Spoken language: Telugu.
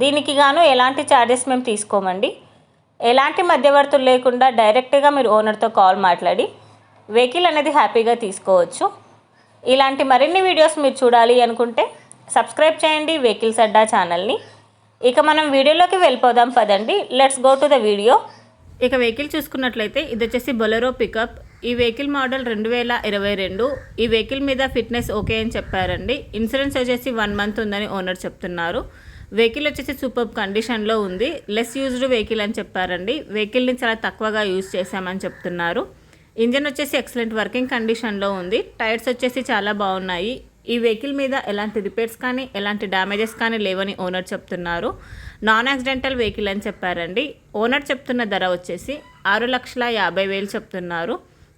దీనికి గాను ఎలాంటి ఛార్జెస్ మేము తీసుకోమండి. ఎలాంటి మధ్యవర్తులు లేకుండా డైరెక్ట్గా మీరు ఓనర్తో కాల్ మాట్లాడి వెహికల్ అనేది హ్యాపీగా తీసుకోవచ్చు. ఇలాంటి మరిన్ని వీడియోస్ మీరు చూడాలి అనుకుంటే సబ్స్క్రైబ్ చేయండి వెహికల్స్ అడ్డా ఛానల్ని ఇక మనం వీడియోలోకి వెళ్ళిపోదాం పదండి. Let's go to the video ఇక వెహికల్ చూసుకున్నట్లయితే ఇది వచ్చేసి బొలెరో పికప్ ఈ వెహికల్ మోడల్ రెండు వేల ఇరవై రెండు. ఈ వెహికల్ మీద ఫిట్నెస్ ఓకే అని చెప్పారండి. ఇన్సూరెన్స్ వచ్చేసి వన్ మంత్ ఉందని ఓనర్ చెప్తున్నారు. వెహికల్ వచ్చేసి సూపర్ కండిషన్లో ఉంది. లెస్ యూజ్డ్ వెహికల్ అని చెప్పారండి. వెహికల్ని చాలా తక్కువగా యూజ్ చేశామని చెప్తున్నారు. ఇంజన్ వచ్చేసి ఎక్సలెంట్ వర్కింగ్ కండిషన్లో ఉంది. టైర్స్ వచ్చేసి చాలా బాగున్నాయి. ఈ వెహికల్ మీద ఎలాంటి రిపేర్స్ కానీ ఎలాంటి డ్యామేజెస్ కానీ లేవని ఓనర్ చెప్తున్నారు. నాన్ యాక్సిడెంటల్ వెహికల్ అని చెప్పారండి. ఓనర్ చెప్తున్న ధర వచ్చేసి ఆరు లక్షల యాభై వేలు చెప్తున్నారు.